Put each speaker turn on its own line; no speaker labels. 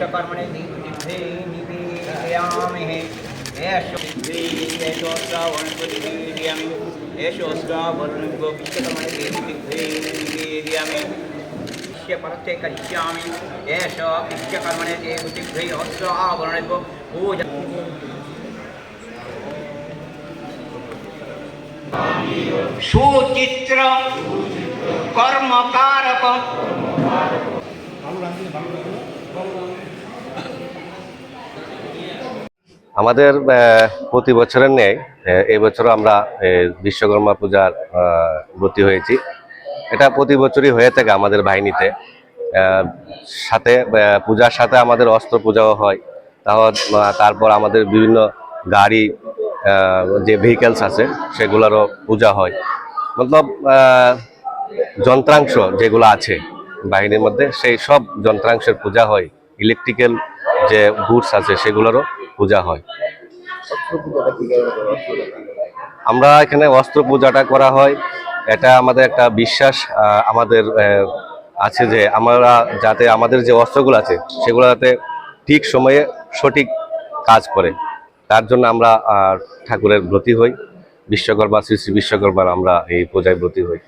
विश्वकर्मणे सिद्धे निवेदयामहे निवेदयामि एषोऽस्रावर्णो विश्वकर्मणे सिद्धे निवेदयामि परस्ते करिष्यामि एष विश्वकर्मणे देवतिभ्यै अत्र आवरणे पूजा कर्मकारक
আমাদের প্রতি বছরের ন্যায় আহ, এই বছরও আমরা বিশ্বকর্মা পূজার ব্রতী হয়েছি। এটা প্রতি বছরই হয়ে থাকে আমাদের বাহিনীতে। সাথে পূজার সাথে আমাদের অস্ত্র পূজাও হয়। তারপর আমাদের বিভিন্ন গাড়ি যে ভেহিকেলস আছে সেগুলোরও পূজা হয়। মতলব যন্ত্রাংশ যেগুলো আছে বাহিনীর মধ্যে সেই সব যন্ত্রাংশের পূজা হয়। ইলেকট্রিক্যাল যে গুডস আছে সেগুলোরও পূজা হয়। আমরা এখানে অস্ত্র পূজাটা করা হয়। এটা আমাদের একটা বিশ্বাস আমাদের আছে যে আমরা যাতে আমাদের যে অস্ত্রগুলো আছে সেগুলো যাতে ঠিক সময়ে সঠিক কাজ করে। তার জন্য আমরা ঠাকুরের ব্রতী হই। বিশ্বকর্মা শ্রী শ্রী বিশ্বকর্মার আমরা এই পূজায় ব্রতী হই।